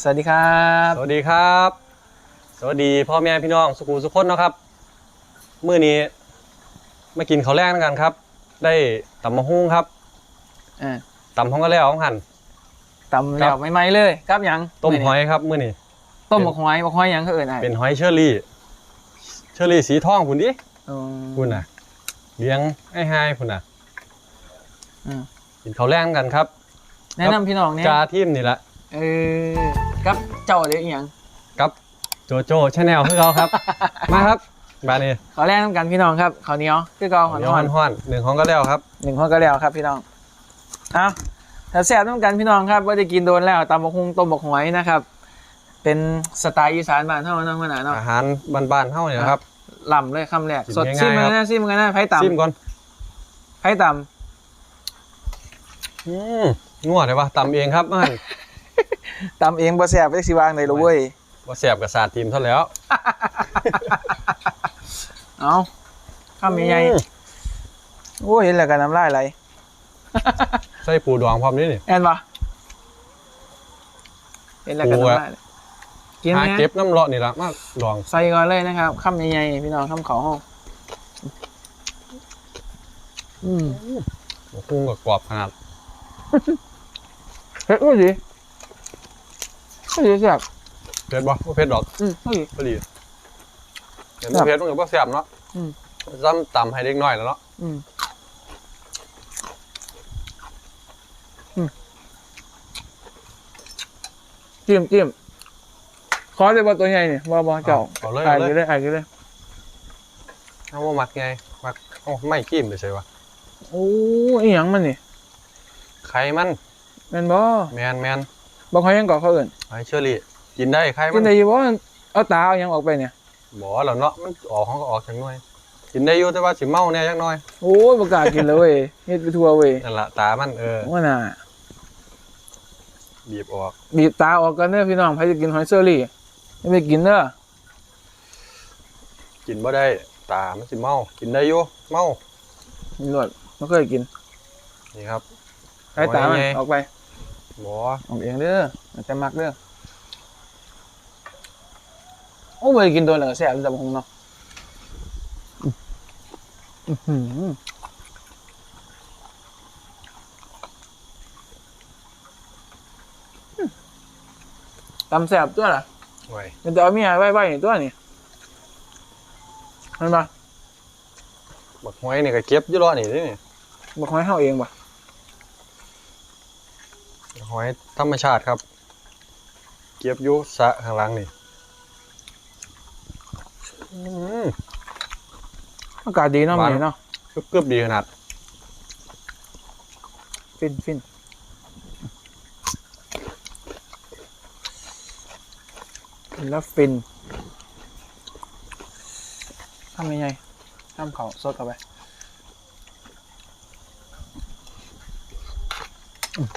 สวัสดีครับ สวัสดีครับ สวัสดีพ่อแม่พี่น้องสุขุมสุขคนเนาะครับมื้อนี้มากินข้าวแรกกันครับ ได้ตำมะฮุ่งครับอ่าตำห้องก็แล้วของหันตำแล้วไม่ไหมๆเลยครับหยังต้มหอยครับมื้อนี้ ต้มบักหอยบักหอยหยังเขาเอิญอะเป็นหอยเชอรี่ เชอรี่สีทองพุ่นดิอืมพุ่นน่ะ เลี้ยงไอ้ไฮพุ่นน่ะ อืมกินข้าวแรกกันครับ แนะนำพี่น้องเนี่ยจาทีมนี่แหละ เออ ครับเจ้าเดี๋ยวอีหยังกับโจโจ้ชาแนลคือเขาครับ มาครับบานนี้ขอแรกน้ำกันพี่น้องครับข้าวเหนียวคือเกาขอเดี๋นยวอนห้อนๆหนึ่งห้องก็แล้วครับหนึ่งข้อก็แล้วครับพี่น้องเอาถ้าแซ่บน้ำกันพี่น้องครับว่าจะกินโดนแล้วตำบักฮุงต้มบักหอยนะครับ เป็นสไตล์อีสานบ้านเท่านั้นขนาดเนาะอาหารบ้านๆเฮาเนี่ยนะครับล่ำเลยคำแรกกินสดง่ายๆซิมครักันบนะซิมกันนะไผ่ต่ซิมก่อนำไผ่ต่อืมนัวได้ปะตำเองครับมันำ ตำเองบ่แซ่บได้สิวางเลยลูกเว้ยว่าแสบกับศาสตร์ทีมเท่าแล้วเอาข้ามใหญ่อืมๆโอ้ยเห็นแล้วกันน้ำลายไหลใส่ปูดองพร้อมนี่นี่แอนปะเห็นแล้วกันโอ้ยน้ำลายไหลกินหานะเก็บน้ำเลาะนี่ละมาดองใส่ก่อนเลยนะครับข้ามใหญ่ๆพี่น้องข้ามเขาห้องอืมกุ้งกับกรอบขนาดเฮ้ยอุ้ยดิ อุ้ยดิแซ่บเผ็ดบ่บ่เผ็ดดอกอืมอุ้ยพอดีเห็นครับ่บเผ็ดมันก็บ่แซ่บเนาะอืม ซ้ำตำให้เด็กน้อยแล้วเนาะอืม อืมจิ้มจิ้มขอได้บ่ตัวใหญ่เนี่ยบ่บ่เจ้าเอาเลยอ่าเอานเลอยยู่เลยอ่านอยู่เลยเอาว่ามักไงมักเอ้าไม่กิ้มไปใช่ปะโอ้อีหยังมันนี่ไข่มันแม่นบ่แมนแมน บ่เขายังก่อเขาเอิ้นไอเชอรี่กินได้ไข่มักินนได้อยู่บ่เอาตาเอาหยังออกไปเนี่ย บ่แล้วเนาะมันออกของก็ออกจังหน่อย กินได้อยู่แต่ว่าสิเมาแน่จักหน่อยโอ้ยบ่กล้ากินเลยเว้ยเฮ็ดไปทั่วเว้ยนั่นล่ะตามันเออว่าน่ะบีบออกบีบตาออกกันเด้อพี่น้องใครจะกินหอยเชอรี่อย่าไปกินเด้อกินบ่ได้ตามันสิเมา กินได้อยู่เมา มีรวดบ่เคยกินนี่ครับ ใช้ตามันหอยไงออกไป บ่ออกเองเด้อมันจะมักเด้อโอ้บ่ได้กินโดนแล้วก็แซ่บจังคงเนาะอื้อหือตำแซ่บตัวล่ะไว้มันจะเอาเมียไว้ไว้ตัวนี่เห็นปะบักหอยนี่ก็เก็บอยู่รอนี่เด้นี่บอกห้เฮาเองปะบัก หอยธรรมชาติครับ เก็บอยู่สระข้างหลังนี่อืมอากาศดีเนาะหวาน มีเนาะกรึบๆดีขนาด ฟินฟินกินแล้วฟินทำยังไงทำเขาวสดเข้าไปอืม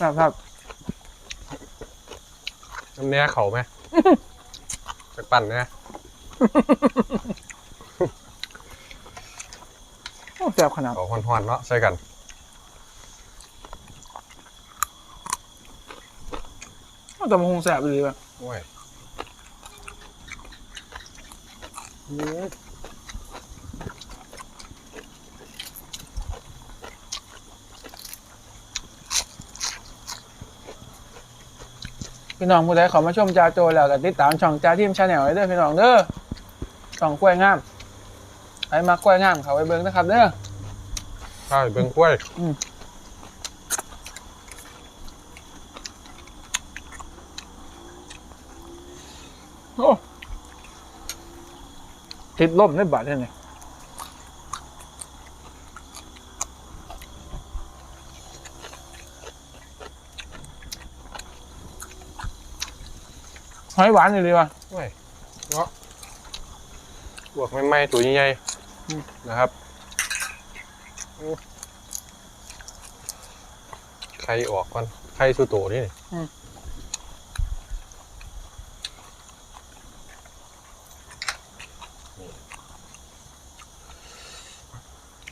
ครับครับน้ำเนี้ยเขาไหมจักปั่นเนี่ยโอ้แซ่บขนาดเขาหอนๆเนาะใส่กันโอ้แต่มันคงแซ่บดีป่ะโอ้ย พี่น้องผู้ใดขอมาชมจาโจแล้วก็ติดตามช่องจาทีมชาแนลไว้เด้อพี่น้องเด้อช่องกล้วยงามใครมากล้วยงามเขาไปเบิ่งนะครับ เด้อใช่เบิ่งกล้วยโอ้ติดลมในบาทเนี่ย หอยหวานเลยดีว่ะโอ้ยเนาะบวกใหม่ๆตัวใหญ่อืมๆนะครับอืมไข่ออกก่อนไข่สุโตนี่นี่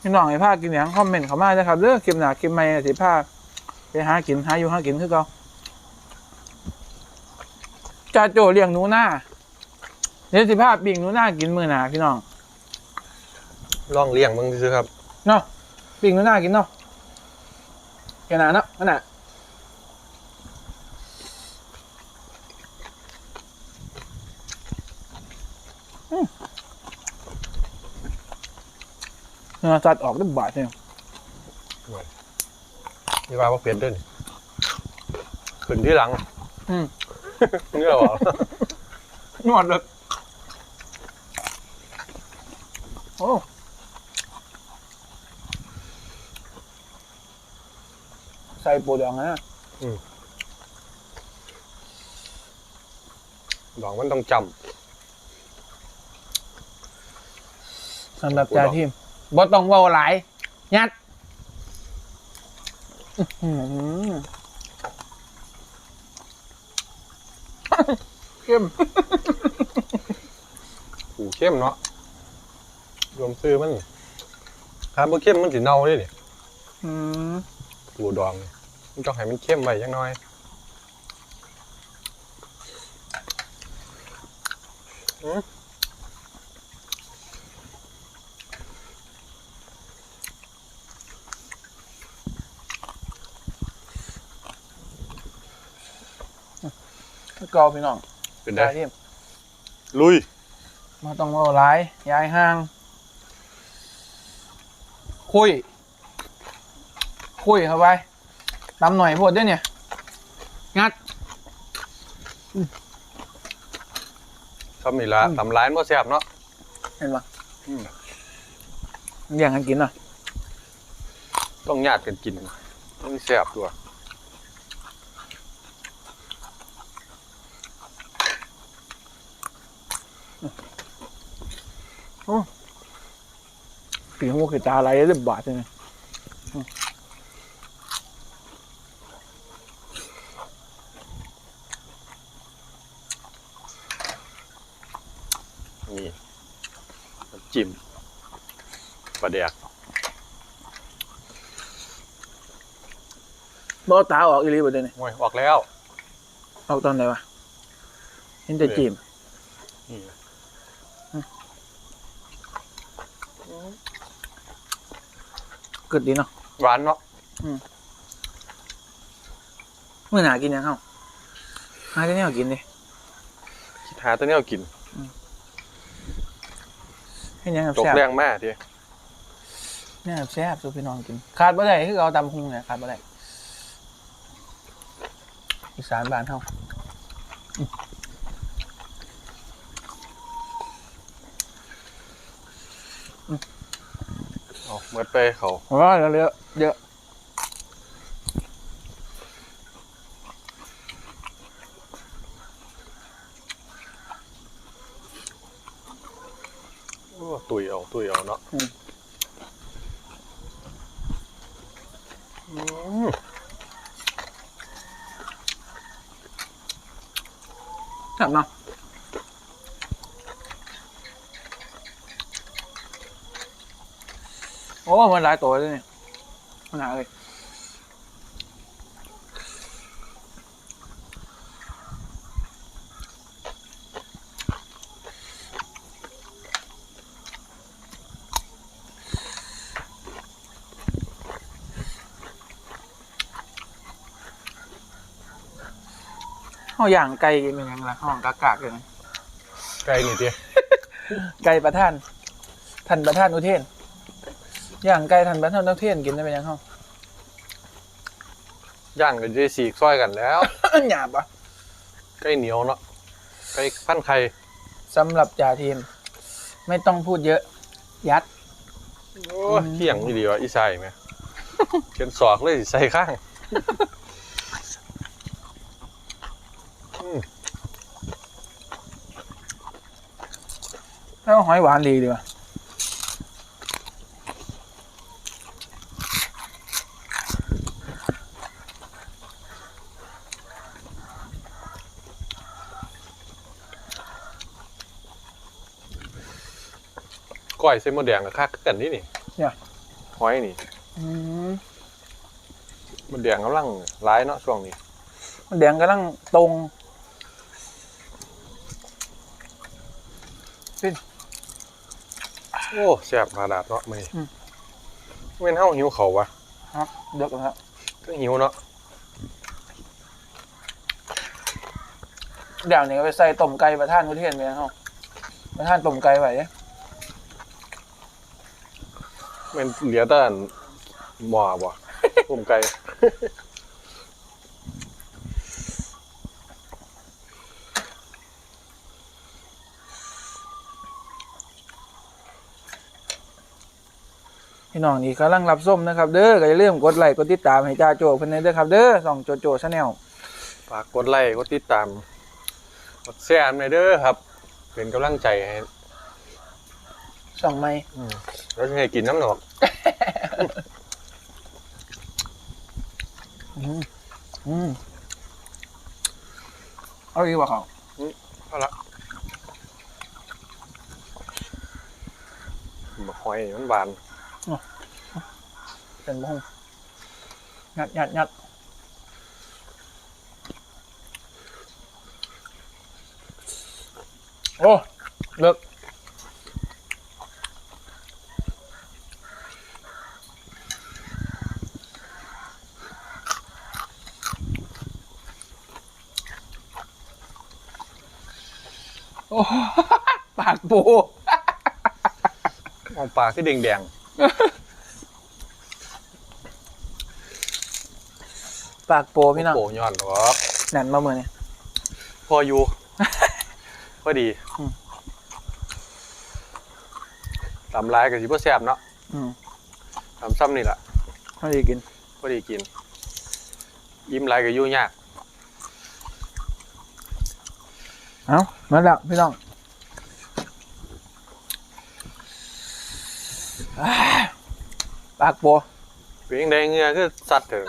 พี่น้องไอ้ผ้ากินอย่างคอมเมนต์เข้ามาเลยครับเลือกคลิปหนาคลิปใหม่สิผ้าไปหากินหาอยู่หากินคือเก่า จ่าโจเลี้ยงหนูหน้าเดี๋ยวสิผ้าปิ่งหนูหน้ากินมือหนาพี่น้องลองเลี้ยงมึงซื้อๆครับเนาะปิ่งหนูหน้ากินเนาะแค่นั้นเนาะขนาดอืมเนื้อสัตว์ออกได้บาดเนี่ยนี่ว่าว่าเปลี่ยนเด้วยขึ้นที่หลัง อืม นี่เหรอนวดเลยโอ้ใส่ปูดองนะดอกมันต้องจสำหรับจ่าทีมบ่ต้องเว้าหลาย ยัด อื้อหือ เข้มำผูเข้มเนาะรวมซื้อมันครับบ่เข้มมันสิเน่าเลยนี่อืมผูดองนี่มันต้องให้มันเข้มไว้จังน้อย อืมเกาพี่น้อง เป็นได้จ่าทีมลุยบ่ต้องเว้าหลายย้ายห่าง คุย คุยเข้าไปตำหน่อยพวดด้วยเนี่ย งัดทำนี่ละอืมทำร้ายมันบ่แซ่บเนาะเห็นปะอืมแย่งกันกินอะ ต้องญาติกันกินมันแซ่บตัว ปีหัวคือตาอะไรเรียบบาดเลยนี่น้ำจิ้มปลาแดกบ่เอาตาออกอีหลีบ่เดี๋ยวนี้โอ้ยออกแล้วออกตอนไหนวะเห็นแต่จีมนี่ กิดดีเนาะหวานเนาะเมื่อหนากินยังเข้าหาที่นี่เอากินดิคิดหาตัวนี้เอากินให้ยังตกแซ่บแรงมากทีเนี่ยแซ่บสุพี่น้องกิน ขาดบ่ได้คือเอาตำพุงเนี่ยขาดบ่ได้อีสานบ้านเฮา เอาเมื่อไปเขาว้าเยอะเยอะโอ้ตุยเอาตุยเอาเนาะอืม แซ่บเนาะโอ้มันหลายตัวเลยเนี่ยมันหนาเลยข้าวย่างไก่กินเป็นยังไงล่ะข้าวกากากๆเลยนะไก่นี่ทีไก่ประท่าน ท่านประท่านอุเทน ย่างไก่ทันบ้านท่านักเทียนกินได้เป็นยังเฮาย่างกันด้วยสีกซ้อยกันแล้ว หยาบปะไก่เหนียวเนาะไกล้พันไข่สำหรับจ่าทีม ไม่ต้องพูดเยอะ ยัดโอ้เที่ยงนี่ดีวะอีใส่ไหมเขียนสอกเลยใส่ข้างแล้วหอยหวานดีดีวะ อยเส้นมดแดงกับคักกันนี่นี่เนี่ย หอยนี่อืมมดแดงกำลังร้ายเนาะช่วงนี้มันแดงกำลังตรงโอ้แซ่บขนาดเนาะมื้อนี้เว้นเฮาหิวเขาววะครับเดือกแล้วครับก็หิวเนาะเดี๋ยวนี้ก็ไปใส่ต้มไก่ประท่านกุเทียนไปนะครับประท่านต้มไก่ไว้เนี่ยแมันเหลือแต่อันหม้อบ่ต้มไก่พี่น้องนี่กำลังรับส้มนะครับ เด้อก็อย่าลืมกดไลค์กดติดตามให้จ้าโจเพิ่นเด้อครับ เด้อส่องโจโจชาแนลฝากกดไลค์กดติดตาม กดแชร์หน่อยเด้อครับ เป็นกำลังใจให้ ส่องไม้แล้วจะให้กินน้ำหนอกอืมอืมเอาดีกว่าเขาเอาละบักหอยมันบานเป็นบ้งยัดยัดยัดโอ้เลิกโอ้ ปากปูมองปลาที่แดงแดงปากโปๆพี่น้องโอ้ย้อนหรอกแน่นมาเมื่อนี่พออยู่พอดีอืมตำลายกับสิบ่แซ่บเนาะอืมตำซ้ำนี่แหละไม่ได้กินพอดีกิน ยิ้มหลายกับยุ่ยาก เอามาแล้วพี่น้องอ้าย ปากโปเพียงใดเหงือคือสัตว์เถอะ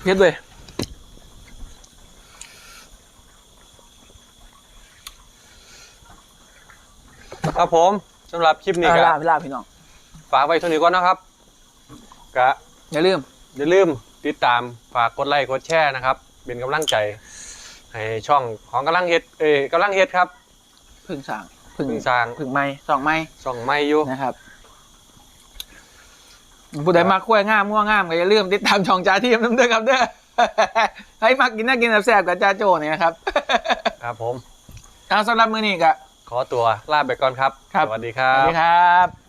เพียดเลยครับผมสำหรับคลิปนี้อ่าก็ลาลาพี่น้องฝากไว้เท่านี้ก่อนนะครับก็อย่าลืม อย่าลืมติดตามฝากกดไลค์กดแชร์นะครับ เป็นกำลังใจ ให้ช่องของกำลังเฮ็ดเอ้ยกำลังเฮ็ดครับพึ่งสร้างพึ่งพึ่งสร้างพึ่งไม้สองไม้ช่องไม่อยู่นะครับ ผู้ใดมาคุ้ยงามง่วงงามก็อย่าลืมติดตามช่องจ่าทีมน้ำเด้อครับเด้อให้มักกินน่ากินแซ่บๆกับจ่าโจเนี่ยนะครับ ครับผมเอาสำหรับมื้อนี้ก็ขอตัวลาไปก่อนครับครับ สวัสดีครัสวัสบดีครับ